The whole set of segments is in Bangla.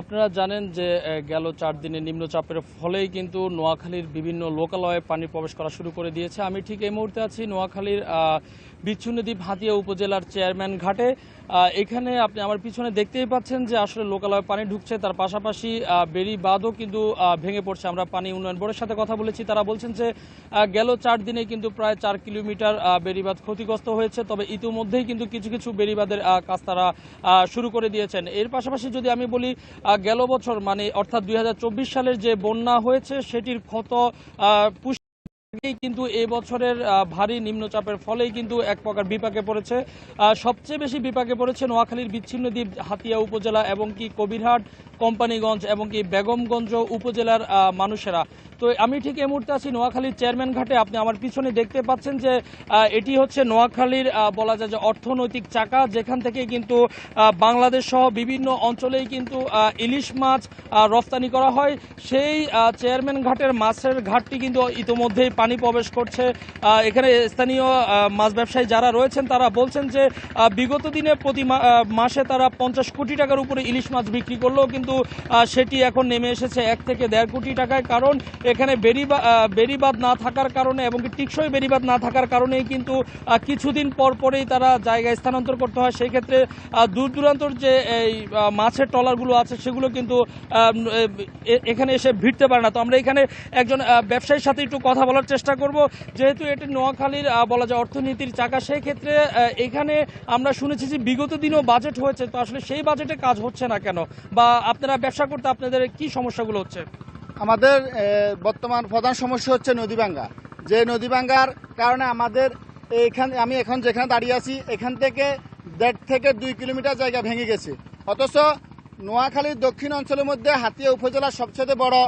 আপনারা জানেন যে গেল চার দিনে নিম্নচাপের ফলেই কিন্তু নোয়াখালীর বিভিন্ন লোকালয়ে পানি প্রবেশ করা শুরু করে দিয়েছে। আমি ঠিক এই মুহূর্তে আছি নোয়াখালীর আহ, বিচ্ছুন্নদ্বীপ হাতিয়া উপজেলার চেয়ারম্যান ঘাটে। এখানে আপনি আমার পিছনে দেখতেই পাচ্ছেন যে আসলে লোকালয়ে পানি ঢুকছে। তার পাশাপাশি বেড়ি বাঁধও কিন্তু ভেঙে পড়ছে। আমরা পানি উন্নয়ন বোর্ডের সাথে কথা বলেছি। তারা বলছেন যে গেল চার দিনে কিন্তু প্রায় চার কিলোমিটার বেড়িবাঁধ ক্ষতিগ্রস্ত হয়েছে। তবে ইতিমধ্যেই কিন্তু কিছু কিছু আহ, কাজ তারা শুরু করে দিয়েছেন। এর পাশাপাশি যদি আমি বলি গেল বছর মানে অর্থাৎ দুই হাজার চব্বিশ সালের যে বন্যা হয়েছে সেটির ক্ষত আগেই কিন্তু এই বছরের ভারী নিম্নচাপের ফলেই কিন্তু এক প্রকার বিপাকে পড়েছে। সবচেয়ে বেশি বিপাকে পড়েছে নোয়াখালীর বিচ্ছিন্ন দ্বীপ হাতিয়া উপজেলা এবং কি কবিরহাট, কোম্পানিগঞ্জ এবং কি বেগমগঞ্জ উপজেলার মানুষেরা। তো আমি ঠিক এই মুহূর্তে আছি নোয়াখালীর চেয়ারম্যান ঘাটে। আপনি আমার পিছনে দেখতে পাচ্ছেন যে এটি হচ্ছে নোয়াখালীর বলা যায় যে অর্থনৈতিক চাকা, যেখান থেকে কিন্তু বাংলাদেশ সহ বিভিন্ন অঞ্চলেই কিন্তু ইলিশ মাছ রফতানি করা হয়। সেই চেয়ারম্যান ঘাটের মাছের ঘাটটি কিন্তু ইতোমধ্যেই পানি প্রবেশ করছে। এখানে স্থানীয় মাছ ব্যবসায়ী যারা রয়েছেন, তারা বলছেন যে বিগত দিনে প্রতি মাসে তারা পঞ্চাশ কোটি টাকার উপরে ইলিশ মাছ বিক্রি করলেও কিন্তু সেটি এখন নেমে এসেছে এক থেকে দেড় কোটি টাকায়। কারণ এখানে বেরিবা বেড়িবাঁধ না থাকার কারণে এবং টিকসই বেড়িবাঁধ না থাকার কারণেই কিন্তু কিছুদিন পর পরেই তারা জায়গায় স্থানান্তর করতে হয়। সেই ক্ষেত্রে দূর দূরান্তর যে এই মাছের ট্রলারগুলো আছে, সেগুলো কিন্তু এখানে এসে ভিড়তে পারে না। তো আমরা এখানে একজন ব্যবসায়ীর সাথে একটু কথা বলার চেষ্টা করব। যেহেতু এটি নোয়াখালীর বলা যায়, অর্থনীতির চাকা, সেই ক্ষেত্রে এখানে আমরা শুনেছি যে বিগত দিনও বাজেট হয়েছে। তো আসলে সেই বাজেটে কাজ হচ্ছে না কেন? বা আপনারা ব্যবসা করতে আপনাদের কি সমস্যাগুলো হচ্ছে? আমাদের বর্তমান প্রধান সমস্যা হচ্ছে নদী ভাঙ্গা। যে নদী ভাঙ্গার কারণে আমাদের এইখান, আমি এখন যেখানে দাঁড়িয়ে আছি, এখান থেকে দেড় থেকে দুই কিলোমিটার জায়গা ভেঙে গেছে। অথচ নোয়াখালীর দক্ষিণ অঞ্চলের মধ্যে হাতিয়া উপজেলার সবচেয়ে বড়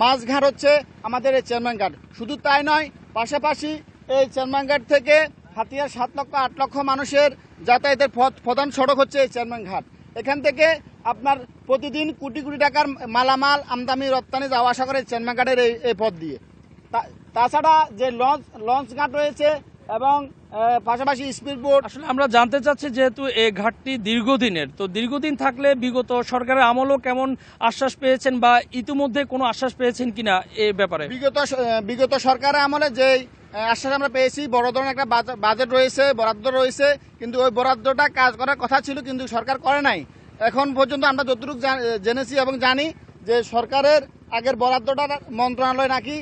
মাছঘাট হচ্ছে আমাদের এই চেয়ারম্যান ঘাট। শুধু তাই নয়, পাশাপাশি এই চেয়ারম্যান ঘাট থেকে হাতিয়ার সাত লক্ষ আট লক্ষ মানুষের যাতায়াতের পথ, প্রধান সড়ক হচ্ছে এই চেয়ারম্যান ঘাট। এখান থেকে আপনার প্রতিদিন কোটি কোটি টাকার মালামাল আমদানি রপ্তানি যাওয়া আসা করে চেয়ারম্যান ঘাটের এই এই পথ দিয়ে। তাছাড়া যে লঞ্চ লঞ্চ ঘাট রয়েছে এবং পাশাপাশি স্পিড বোট আসলে আমরা জানতে চাচ্ছি যেহেতু এই ঘাটটি দীর্ঘদিনের তো দীর্ঘদিন থাকলে বিগত সরকারের আমলও কেমন আশ্বাস পেয়েছেন বা ইতিমধ্যে কোনো আশ্বাস পেয়েছেন কিনা এ ব্যাপারে? বিগত বিগত সরকারের আমলে যে আশ্বাস আমরা পেয়েছি বড় ধরনের একটা বাজে- বাজেট রয়েছে বরাদ্দ রয়েছে কিন্তু ওই বরাদ্দটা কাজ করার কথা ছিল কিন্তু সরকার করে নাই। এখন পর্যন্ত আমরা যতটুকু জেনেছি এবং জানি যে সরকারের আগের বরাদ্দটা মন্ত্রণালয় নাকি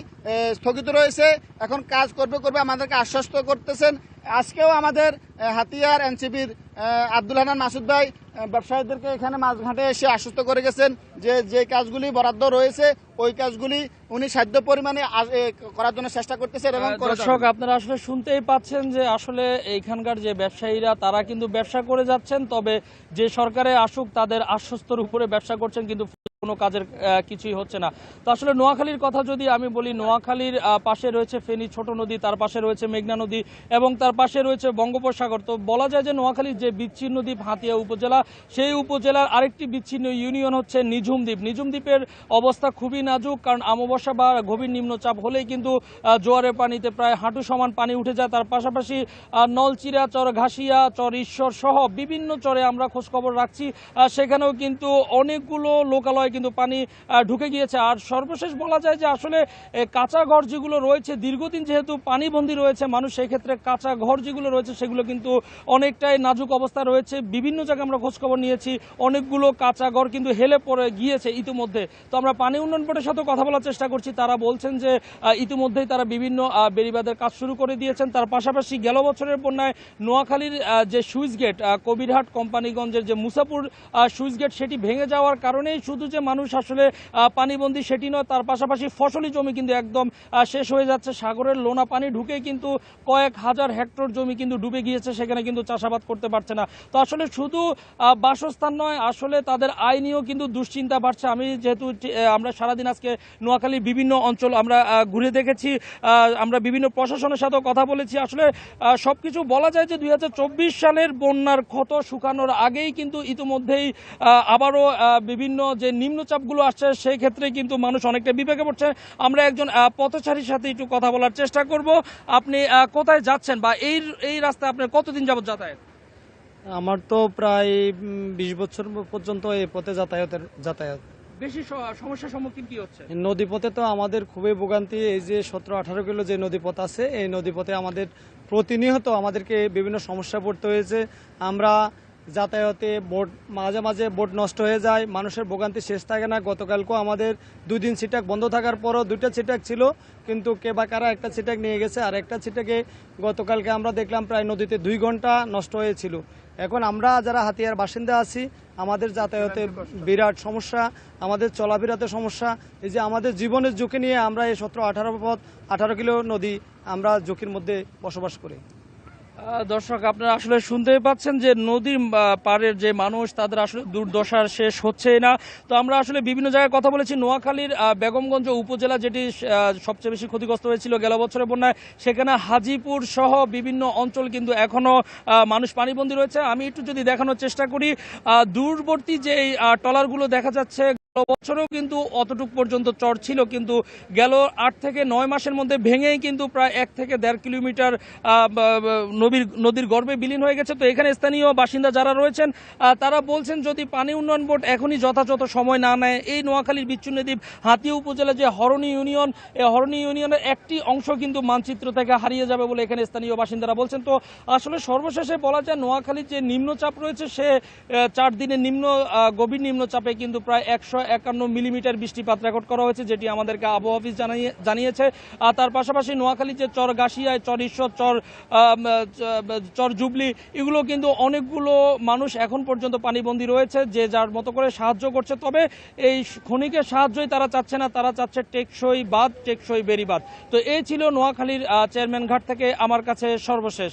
স্থগিত রয়েছে। এখন কাজ করবে করবে আমাদেরকে আশ্বস্ত করতেছেন। আজকেও আমাদের হাতিয়ার এনসিপির আব্দুল হানান মাসুদ ভাই ব্যবসায়ীদেরকে এখানে মাঝঘাটে এসে আশ্বস্ত করে গেছেন যে যে কাজগুলি বরাদ্দ রয়েছে ওই কাজগুলি উনি সাধ্য পরিমাণে করার জন্য চেষ্টা করতেছেন এবং দর্শক আপনারা আসলে শুনতেই পাচ্ছেন যে আসলে এইখানকার যে ব্যবসায়ীরা তারা কিন্তু ব্যবসা করে যাচ্ছেন তবে যে সরকারে আসুক তাদের আশ্বস্তর উপরে ব্যবসা করছেন কিন্তু কোনো কাজের কিছুই হচ্ছে না। তো আসলে নোয়াখালীর কথা যদি আমি বলি নোয়াখালীর পাশে রয়েছে ফেনী ছোট নদী তার পাশে রয়েছে মেঘনা নদী এবং তার পাশে রয়েছে বঙ্গোপসাগর। তো বলা যায় যে নোয়াখালীর যে বিচ্ছিন্ন দ্বীপ হাতিয়া উপজেলা, সেই উপজেলার আরেকটি বিচ্ছিন্ন ইউনিয়ন হচ্ছে নিঝুম দ্বীপ। নিঝুম দ্বীপের অবস্থা খুবই নাজুক, কারণ অমাবস্যা বা গভীর নিম্নচাপ হলেই কিন্তু জোয়ারের পানিতে প্রায় হাঁটু সমান পানি উঠে যায়। তার পাশাপাশি নলচিরা চর ঘাসিয়া চর ঈশ্বর সহ বিভিন্ন চরে আমরা খোঁজখবর রাখছি। সেখানেও কিন্তু অনেকগুলো লোকালয় কিন্তু পানি ঢুকে গিয়েছে। আর সর্বশেষ বলা যায় যে আসলে কাঁচা ঘর যেগুলো রয়েছে, দীর্ঘদিন যেহেতু পানিবন্দী রয়েছে মানুষ সেই ক্ষেত্রে কাঁচা ঘর যেগুলো রয়েছে, সেগুলো কিন্তু অনেকটাই নাজুক অবস্থা রয়েছে। বিভিন্ন জায়গায় আমরা খোঁজখবর নিয়েছি। অনেকগুলো কাঁচা ঘর কিন্তু হেলে পড়ে গিয়েছে ইতিমধ্যে। তো আমরা পানি উন্নয়ন বোর্ডের সাথে কথা বলার চেষ্টা করছি। তারা বলছেন যে ইতিমধ্যেই তারা বিভিন্ন বেড়িবাঁধের কাজ শুরু করে দিয়েছেন। তার পাশাপাশি গেল বছরের বন্যায় নোয়াখালীর যে সুইচ গেট কবিরহাট কোম্পানিগঞ্জের যে মুসাপুর সুইচ গেট, সেটি ভেঙে যাওয়ার কারণেই শুধু যে মানুষ আসলে পানিবন্দী সেটি নয়, তার পাশাপাশি ফসলি জমি কিন্তু একদম শেষ হয়ে যাচ্ছে। সাগরের লোনা পানি ঢুকে কিন্তু কয়েক হাজার হেক্টর জমি কিন্তু ডুবে গিয়েছে। সেখানে কিন্তু চাষাবাদ করতে পারছে না। তো আসলে শুধু বাসস্থান নয়, আসলে তাদের আয় নিয়েও কিন্তু দুশ্চিন্তা বাড়ছে। আমি যেহেতু আমরা সারাদিন আজকে নোয়াখালীর বিভিন্ন অঞ্চল আমরা ঘুরে দেখেছি আমরা বিভিন্ন প্রশাসনের সাথেও কথা বলেছি। আসলে সব কিছু বলা যায় যে দুই হাজার চব্বিশ সালের বন্যার ক্ষত শুকানোর আগেই কিন্তু ইতিমধ্যেই আবারও বিভিন্ন যে নিম্নচাপগুলো আসছে, সেই ক্ষেত্রে কিন্তু মানুষ অনেকটা বিবেকে পড়ছে। আমরা একজন পথচারীর সাথে একটু কথা বলার চেষ্টা করব। আপনি কোথায় যাচ্ছেন বা এই এই রাস্তায় আপনার কতদিন যাবত যাতায়াত? আমার তো প্রায় বিশ বছর পর্যন্ত এই পথে যাতায়াতের যাতায়াত। বেশি সমস্যার সম্মুখীন কি হচ্ছে? নদীপথে তো আমাদের খুবই ভোগান্তি এই যে সতেরো আঠারো কিলো যে নদীপথ আছে এই নদীপথে আমাদের প্রতিনিয়ত আমাদেরকে বিভিন্ন সমস্যা পড়তে হয়েছে। আমরা যাতায়াতে বোট, মাঝে মাঝে বোট নষ্ট হয়ে যায়, মানুষের ভোগান্তি শেষ থাকে না। গতকালকেও আমাদের দুই দিন সিটাক বন্ধ থাকার পরও দুইটা সিটাক ছিল, কিন্তু কে বা কারা একটা সিটাক নিয়ে গেছে, আর একটা সিটাকে গতকালকে আমরা দেখলাম প্রায় নদীতে দুই ঘণ্টা নষ্ট হয়েছিল। এখন আমরা যারা হাতিয়ার বাসিন্দা আছি, আমাদের যাতায়াতে বিরাট সমস্যা, আমাদের চলাফেরাতে সমস্যা। এই যে আমাদের জীবনের ঝুঁকি নিয়ে আমরা এই সতেরো আঠারো পথ, আঠারো কিলো নদী আমরা ঝুঁকির মধ্যে বসবাস করি। দর্শক, আপনারা আসলে শুনতেই পাচ্ছেন যে নদীর পাড়ের যে মানুষ, তাদের আসলে দুর্দশার শেষ হচ্ছেই না। তো আমরা আসলে বিভিন্ন জায়গায় কথা বলেছি। নোয়াখালীর বেগমগঞ্জ উপজেলা যেটি সবচেয়ে বেশি ক্ষতিগ্রস্ত হয়েছিল গেল বছরের বন্যায়, সেখানে হাজিপুর সহ বিভিন্ন অঞ্চল কিন্তু এখনও মানুষ পানিবন্দী রয়েছে। আমি একটু যদি দেখানোর চেষ্টা করি দূরবর্তী যে ট্রলারগুলো দেখা যাচ্ছে বছরেও কিন্তু অতটুক পর্যন্ত চর ছিল, কিন্তু গেল আট থেকে নয় মাসের মধ্যে ভেঙেই কিন্তু প্রায় এক থেকে দেড় কিলোমিটার নদীর নদীর গর্ভে বিলীন হয়ে গেছে। তো এখানে স্থানীয় বাসিন্দা যারা রয়েছেন তারা বলছেন, যদি পানি উন্নয়ন বোর্ড এখনই যথাযথ সময় না নেয়, এই নোয়াখালীর বিচ্ছিন্ন দ্বীপ হাতিয়া উপজেলা যে হরণী ইউনিয়ন হরণী ইউনিয়নের একটি অংশ কিন্তু মানচিত্র থেকে হারিয়ে যাবে বলে এখানে স্থানীয় বাসিন্দারা বলছেন। তো আসলে সর্বশেষে বলা যায়, নোয়াখালীর যে নিম্নচাপ রয়েছে, সে চার দিনের নিম্ন গভীর নিম্নচাপে কিন্তু প্রায় একশো একান্ন মিলিমিটার বৃষ্টিপাত রেকর্ড করা হয়েছে, যেটি আমাদেরকে আবহাওয়া অফিস জানিয়ে, জানিয়েছে। আর তার পাশাপাশি নোয়াখালী যে চর গাছিয়ায়, চর ঈশ্বর, চর চর জুবলি, এগুলো কিন্তু অনেকগুলো মানুষ এখন পর্যন্ত পানিবন্দী রয়েছে, যে যার মতো করে সাহায্য করছে। তবে এই ক্ষণিকের সাহায্যই তারা চাচ্ছে না, তারা চাচ্ছে টেকসই বাদ টেকসই বেরিবাদ তো এই ছিল নোয়াখালীর চেয়ারম্যান ঘাট থেকে আমার কাছে সর্বশেষ।